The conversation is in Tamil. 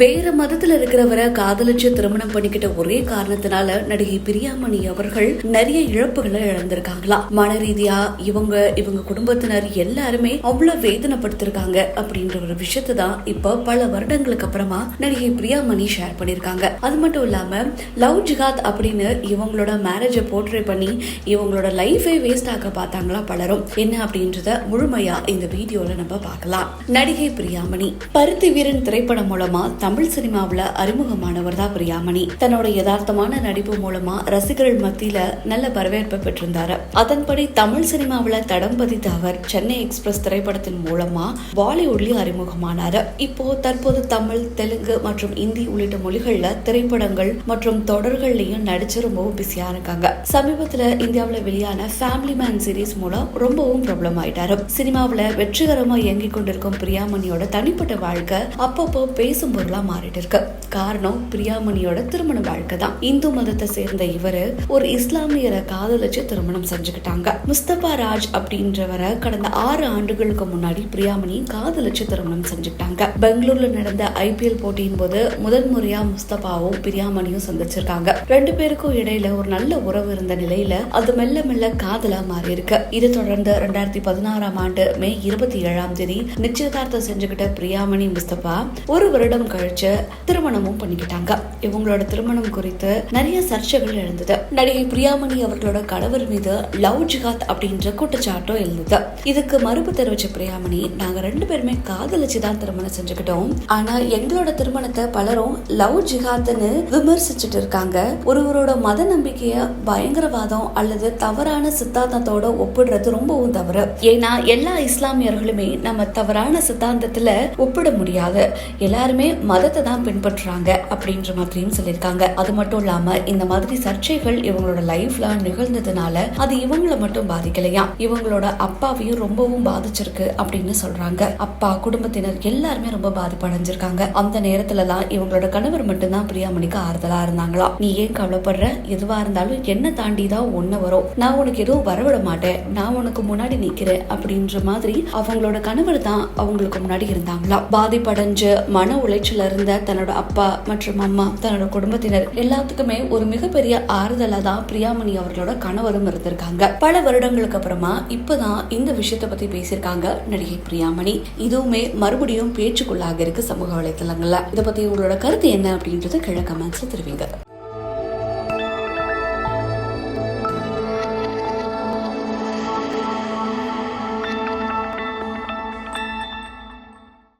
வேற மதத்துல இருக்கிறவரை காதலிச்சு திருமணம் பண்ணிக்கிட்ட ஒரே காரணத்தினால நடிகை பிரியாமணி அவர்கள் நிறைய இழப்புகளை இழந்திருக்காங்களா? மன ரீதியா இவங்க இவங்க குடும்பத்தினர் எல்லாருமே அவ்வளவு வேதனைப்படுத்திருக்காங்க அப்படின்ற ஒரு விஷயத்தை தான் இப்ப பல வருடங்களுக்கு அப்புறமா நடிகை பிரியாமணி ஷேர் பண்ணிருக்காங்க அது மட்டும் இல்லாம லவ் ஜிகாத் அப்படின்னு இவங்களோட மேரேஜை போர்ட்ரே பண்ணி இவங்களோட லைஃபை வேஸ்ட் ஆக்க பார்த்தாங்களா பலரும். என்ன அப்படின்றத முழுமையா இந்த வீடியோல நம்ம பார்க்கலாம். நடிகை பிரியாமணி பருத்தி வீரன் திரைப்படம் மூலமா தமிழ் சினிமாவில் அறிமுகமானவர் தான் பிரியாமணி. தன்னோட யதார்த்தமான நடிப்பு மூலமா ரசிகர்கள் மத்தியில நல்ல வரவேற்பை பெற்றிருந்தாரு. அதன்படி தமிழ் சினிமாவில் தடம் பதித்த அவர் சென்னை எக்ஸ்பிரஸ் திரைப்படத்தின் மூலமா பாலிவுட்லயும் அறிமுகமானாரு. இப்போ தற்போது தமிழ் தெலுங்கு மற்றும் இந்தி உள்ளிட்ட மொழிகள்ல திரைப்படங்கள் மற்றும் தொடர்கள்லயும் நடிச்சு ரொம்பவும் பிஸியா இருக்காங்க. சமீபத்துல இந்தியாவில் வெளியான ஃபேமிலி மேன் சீரிஸ் மூலம் ரொம்பவும் பிரபலம் ஆயிட்டாரு. சினிமாவில் வெற்றிகரமா இயங்கிக் கொண்டிருக்கும் பிரியாமணியோட தனிப்பட்ட வாழ்க்கை அப்பப்போ பேசும் மாறிட்டு இருக்கு. காரணம் பிரியாமணியோட திருமண வாழ்க்கை தான். இந்து மதத்தை சேர்ந்த இவரு ஒரு இஸ்லாமியரை காதலிச்சு திருமணம் செஞ்சுக்கிட்டாங்க. முஸ்தபா ராஜ் அப்படின்றவரை கடந்த ஆறு ஆண்டுகளுக்கு முன்னாடி பிரியாமணி காதலிச்சு திருமணம் செஞ்சுக்கிட்டாங்க. பெங்களூர்ல நடந்த ஐபிஎல் போட்டியின் போது முதல் முறையா முஸ்தபாவும் பிரியாமணியும் சந்திச்சிருக்காங்க. ரெண்டு பேருக்கும் இடையில ஒரு நல்ல உறவு இருந்த நிலையில அது மெல்ல மெல்ல காதலா மாறி இருக்கு இதை தொடர்ந்து ரெண்டாயிரத்தி பதினாறாம் ஆண்டு மே இருபத்தி ஏழாம் தேதி நிச்சயதார்த்தம் செஞ்சுக்கிட்ட பிரியாமணி முஸ்தபா ஒரு வருடம் கழிச்சு திருமணமும் பண்ணிக்கிட்டாங்க. இவங்களோட திருமணம் குறித்து நிறைய சர்ச்சைகள் எழுந்தது. நடிகை பிரியாமணி அவர்களோட கணவர் மீது லவ் ஜிகாத் அப்படின்ற குற்றச்சாட்டும் எழுந்தது. இதுக்கு மறுப்பு தெரிவிச்ச பிரியாமணி நாங்க ரெண்டு பேருமே காதலிச்சு தான் திருமணம் செஞ்சுக்கிட்டோம். ஆனா எங்களோட திருமணத்தை பலரும் லவ் ஜிகாத்னு விமர்சிச்சுட்டு இருக்காங்க. ஒருவரோட மத நம்பிக்கைய பயங்கரவாதம் அல்லது தவறான சித்தாந்தத்தோட ஒப்பிடுறது ரொம்பவும் தவறு. ஏன்னா எல்லா இஸ்லாமியர்களுமே நம்ம தவறான சித்தாந்தத்துல ஒப்பிட முடியாது. எல்லாருமே மதத்தை தான் பின்பற்றுறாங்க அப்படின்ற மாதிரியும் சொல்லியிருக்காங்க. அது மட்டும் இல்லாம இந்த மாதிரி சர்ச்சைகள் இவங்களோட லைஃப்ல நிகழ்ந்ததுனால அது இவங்களை மட்டும் பாதிக்கலையா? இவங்களோட அப்பாவையும் ரொம்பவும் பாதிச்சிருக்கு அப்படின்னு சொல்றாங்க. அப்பா குடும்பத்தினர் எல்லாருமே ரொம்ப பாதிப்படைஞ்சிருக்காங்க. அந்த நேரத்துலதான் இவங்களோட கணவர் மட்டும்தான் பிரியாமணிக்கு ஆறுதலா இருந்தாங்களா? நீ ஏன் கவலைப்படுற? எதுவா இருந்தாலும் என்ன தாண்டி தான் ஒண்ணு வரும். நான் உனக்கு எதுவும் வரவிட மாட்டேன். நான் உனக்கு முன்னாடி நிக்கிறேன் அப்படின்ற மாதிரி அவங்களோட கணவர் தான் அவங்களுக்கு முன்னாடி இருந்தாங்களா? பாதிப்படைஞ்சு மன உளைச்சல இருந்த தன்னோட அப்பா மற்றும் அம்மா தன்னோட குடும்பத்தினர் எல்லாத்துக்குமே ஒரு மிகப்பெரிய ஆறுதலா தான் பிரியாமணி அவர்களோட கணவரும் இருந்திருக்காங்க. பல வருடங்களுக்கு அப்புறமா இப்பதான் இந்த விஷயத்தை பத்தி பேசியிருக்காங்க நடிகை பிரியாமணி. இதுவுமே மறுபடியும் பேச்சுக்குள்ளாக இருக்கு சமூக வலைத்தளங்கள்ல. இதை பத்தி உங்களோட கருத்து என்ன அப்படின்றது கீழே கமெண்ட்ஸ்ல தெரிவிங்க.